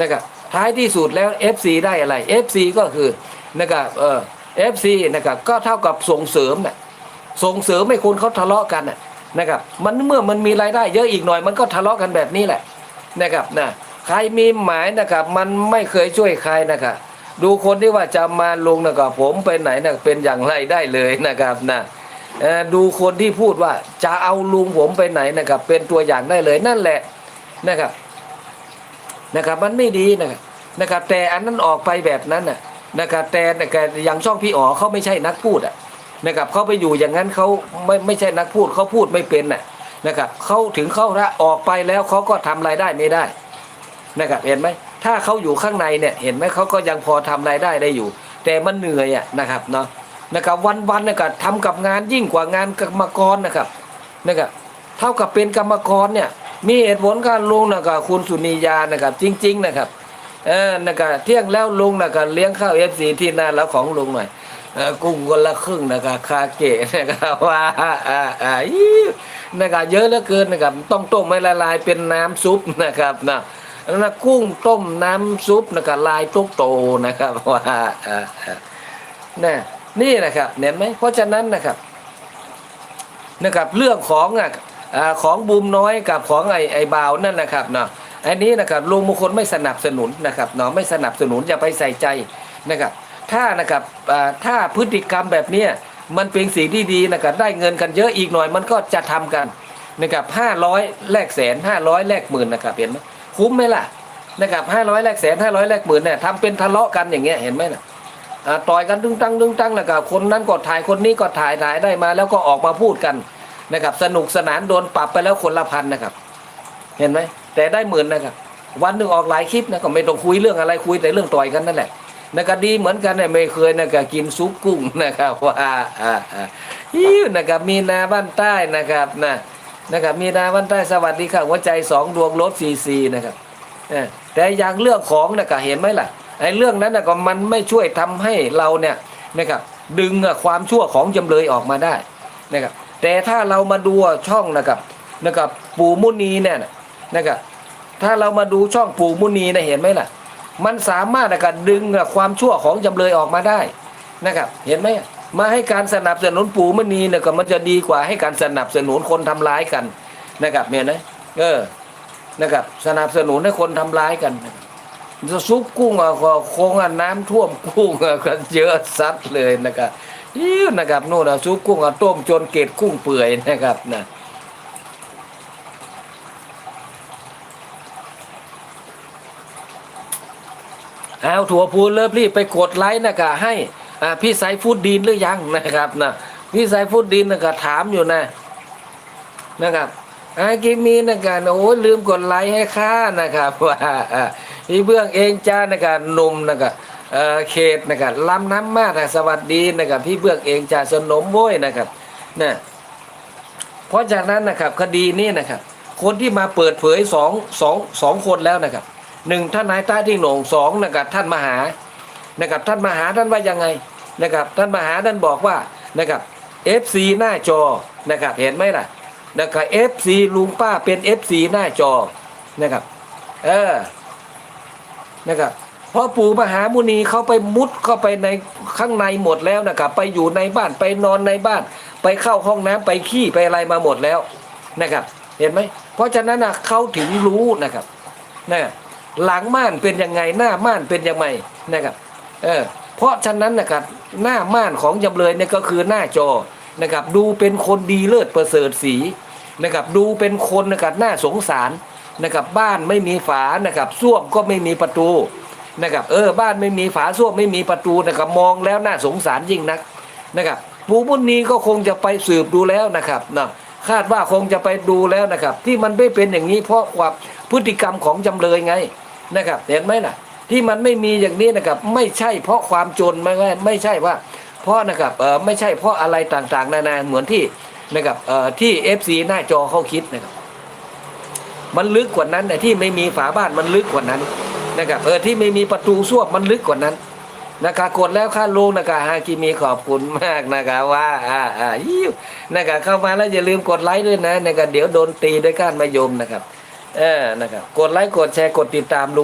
นะครับท้ายที่สุดแล้ว FC ได้อะไร FC ก็คือนะครับเออ FC นะครับก็เท่ากับส่งเสริมน่ะส่งเสริมให้คนเขาทะเลาะกันนะครับมันเมื่อมันมีรายได้เยอะอีกหน่อย มันก็ทะเลาะกันแบบนี้แหละนะครับนะใครมีหมายนะครับมันไม่เคยช่วยใครนะครับดูคนที่ว่าจะมาลงนะครับผมไปไหนนะเป็นอย่างไรได้เลยนะครับนะเอ่อดูคนที่พูดว่าจะเอาลุงผมไปไหนนะครับเป็นตัวอย่างได้เลยนั่นแหละนะครับ นะครับมันไม่ดีนะครับนะครับแต่อันนั้นออกไปแบบนั้นน่ะนะครับแต่นะครับอย่างช่องพี่อ๋อเขาไม่ใช่นักพูดอะนะครับเขาไปอยู่อย่างนั้นเขาไม่ไม่ใช่นักพูดเขาพูดไม่เป็นน่ะนะครับเขาถึงเขาละออกไปแล้วเขาก็ทำรายได้ไม่ได้นะครับเห็นไหมถ้าเขาอยู่ข้างในเนี่ยเห็นไหมเขาก็ยังพอทำรายได้ได้อยู่ แต่มันเหนื่อยอะนะครับเนาะนะครับวันวันนะครับทำกับงานยิ่งกว่างานกรรมกรนะครับนะครับเท่ากับเป็นกรรมกรเนี่ย มีเหตุผลการลงนะครับคุณสุนียานะครับ จริง ๆ นะครับเออนะครับเที่ยงแล้วลุงนะครับเลี้ยงข้าวเอฟซีที่หน้าแล้วของลุงหน่อยกุ้งคนละครึ่งนะครับคาเกะนะครับว่าอ่าอ่านะครับเยอะเหลือเกินนะครับ ต้องต้มให้ละลายเป็นน้ำซุปนะครับนะแล้วนะกุ้งต้มน้ำซุปนะครับลายตุ๊กโตนะครับว่าอ่านี่นี่นะครับเห็นไหมเพราะฉะนั้นนะครับนะครับ เรื่องของอะ ของบูมน้อยกับของไอ้ไอ้บาวนั่นนะครับเนาะอันนี้นะครับลุงมงคลไม่สนับสนุนนะครับเนาะไม่สนับสนุนอย่าไปใส่ใจนะครับ ถ้านะครับถ้าพฤติกรรมแบบเนี้ยมันเป็นสิ่งที่ดีนะครับได้เงินกันเยอะอีกหน่อย มันก็จะทำกันนะครับห้าร้อยแลกแสนห้าร้อยแลกหมื่นนะครับเห็นไหมคุ้มไหมล่ะนะครับห้าร้อยแลกแสนห้าร้อยแลกหมื่นเนี่ยทำเป็นทะเลาะกันอย่างเงี้ยเห็นไหมน่ะต่อยกันดึงตั้งดึงตั้งนะครับคนนั้นก็ถ่ายคนนี้ก็ถ่ายถ่ายได้มา แล้วก็ออกมาพูดกัน นะครับ สนุกสนานโดนปรับไปแล้วคนละพันนะครับ เห็นไหมแต่ได้หมื่นนะครับ วันหนึ่งออกหลายคลิปนะก็ไม่ต้องคุยเรื่องอะไรคุยแต่เรื่องต่อยกันนั่นแหละนะครับดีเหมือนกันเนี่ยไม่เคยนะครับกินซุปกุ้งนะครับว่าอ่าอ่าฮิวนะครับมีนาบ้านใต้นะครับนะนะครับมีนาบ้านใต้สวัสดีค่ะหัวใจสองดวงรถซีซีนะครับแต่อย่างเรื่องของนะครับเห็นไหมล่ะไอ้เรื่องนั้นนะก็มันไม่ช่วยทำให้เราเนี่ยนะครับดึงความชั่วของจำเลยออกมาได้นะครับ แต่ถ้าเรามาดูช่องนะครับนะครับปู่มุนีเนี่ยนะครับถ้าเรามาดูช่องปู่มุนีนะเห็นไหมล่ะ มันสามารถนะครับดึงความชั่วของจำเลยออกมาได้นะครับ เห็นไหมมาให้การสนับสนุนปู่มุนีเนี่ยก็มันจะดีกว่าให้การสนับสนุนคนทำร้ายกันนะครับเนี่ยนะเออนะครับสนับสนุนให้คนทำร้ายกันจะ ซุปกุ้งอะก็คงอะน้ำท่วมกุ้งอะก็เยอะซัดเลยนะครับยิ้วนะครับนู่นอะซุปกุ้งอะต้มจนเกล็ดกุ้งเปื่อยนะครับนะเอาถั่วพูนเลิฟรีบไปกดไลค์นะกะให้พี่สายฟูดดีนหรือยังนะครับนะพี่สายฟูดดีนนะกะถามอยู่นะนะครับอากิมีนะกะโอ้ยลืมกดไลค์ให้ข้านะครับว่า อ่าพี่เบื้องเองจ้านะกะหนุ่มนะกะเออเขตนะกะลำน้ำมากนะสวัสดีนะครับพี่เบื้องเองจ้าสนมโว้ยนะครับนะเพราะจากนั้นนะครับคดีนี้นะครับ คนที่มาเปิดเผยสองสองสองคนแล้วนะครับหนึ่งท่านนายใต้ที่หนงสองนะครับท่านมหานะครับท่านมหาท่านว่ายังไงนะครับท่านมหาท่านบอกว่านะครับ FC หน้าจอนะครับเห็นไหมล่ะนะครับ FC ลุงป้าเป็น FC หน้าจอนะครับเออ นะครับเพราะปู่มหามุนีเขาไปมุดเข้าไปในข้างในหมดแล้วนะครับไปอยู่ในบ้านไปนอนในบ้าน ไปเข้าห้องน้ำไปขี้ไปอะไรมาหมดแล้วนะครับ เห็นไหมเพราะฉะนั้นนะเขาถึงรู้นะครับนะหลังม่านเป็นยังไงหน้าม่านเป็นยังไงนะครับเออเพราะฉะนั้นนะครับหน้าม่านของจำเลยเนี่ยก็คือหน้าจอนะครับดูเป็นคนดีเลิศประเสริฐสีนะครับดูเป็นคนนะครับหน่าสงสาร นะครับบ้านไม่มีฝานะครับส้วมก็ไม่มีประตูนะครับเออบ้านไม่มีฝาส้วมไม่มีประตูนะครับมองแล้วน่าสงสารยิ่งนักนะครับปูบุนีก็คงจะไปสืบดูแล้วนะครับนะคาดว่าคงจะไปดูแล้วนะครับ ที่มันไม่เป็นอย่างนี้เพราะความพฤติกรรมของจำเลยไงนะครับเห็นไหมล่ะ ที่มันไม่มีอย่างนี้นะครับ ไม่ใช่เพราะความจนไม่ไม่ใช่ว่า เพราะนะครับเออไม่ใช่เพราะอะไรต่างๆ นานาเหมือนที่นะครับเอ่อที่ FC หน้าจอเขาคิดนะครับ มันลึกกว่านั้นแต่ที่ไม่มีฝาบ้านมันลึกกว่านั้นนะครับเออที่ไม่มีประตูส้วมมันลึกกว่านั้นนะครับกดแล้วค่าลงนะครับฮากิมีขอบคุณมากนะครับว่าอ่าอ่ายิ้วนะครับเข้ามาแล้วอย่าลืมกดไลค์ด้วยนะนะครับเดี๋ยวโดนตีด้วยก้านมะยมนะครับ เออนะครับกดไลค์กดแชร์กดติดตามลุง